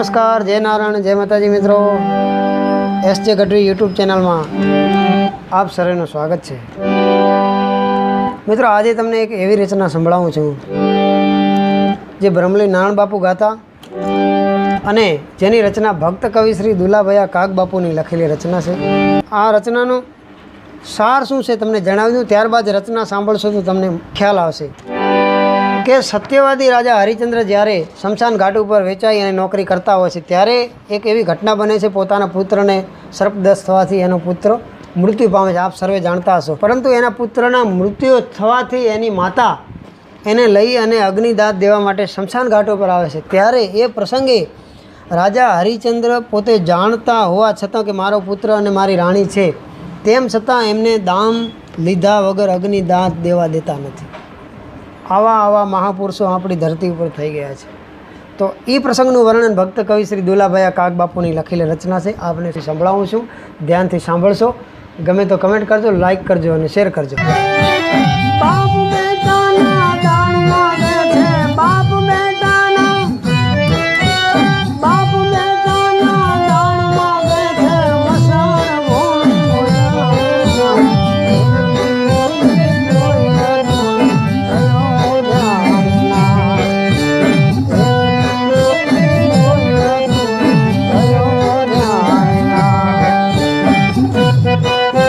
નમસ્કાર, જય નારાયણ, જય માતાજી મિત્રો. એસ જે ગઢવી યુટ્યુબ ચેનલમાં આપ સર્વેનું સ્વાગત છે. મિત્રો, આજે તમને એક એવી રચના સંભળાવું છું જે બ્રહ્મલી નારાયણ બાપુ ગાતા અને જેની રચના ભક્ત કવિ શ્રી દુલાભયા કાગ બાપુની લખેલી રચના છે. આ રચનાનું સાર શું છે તમને જણાવી દઉં, ત્યારબાદ રચના સાંભળશો તો તમને ખ્યાલ આવશે. કે સત્યવાદી રાજા હરિચંદ્ર જ્યારે શમશાન ઘાટ ઉપર વેચાઈ અને નોકરી કરતા હોય છે, ત્યારે એક એવી ઘટના બને છે, પોતાના પુત્રને સર્પદસ્ત થવાથી એનો પુત્ર મૃત્યુ પામે છે. આપ સર્વે જાણતા હશો. પરંતુ એના પુત્રના મૃત્યુ થવાથી એની માતા એને લઈ અને અગ્નિદાત દેવા માટે શમશાન ઘાટ ઉપર આવે છે. ત્યારે એ પ્રસંગે રાજા હરિચંદ્ર પોતે જાણતા હોવા છતાં કે મારો પુત્ર અને મારી રાણી છે, તેમ છતાં એમને દામ લીધા વગર અગ્નિદાત દેવા દેતા નથી. આવા આવા મહાપુરુષો આપણી ધરતી ઉપર થઈ ગયા છે. તો એ પ્રસંગનું વર્ણન ભક્ત કવિ શ્રી દુલાભાઈ કાગ બાપુની લખેલી રચના છે. આપને સંભળાવું છું. ધ્યાનથી સાંભળશો. ગમે તો કમેન્ટ કરજો લાઈક કરજો અને શેર કરજો.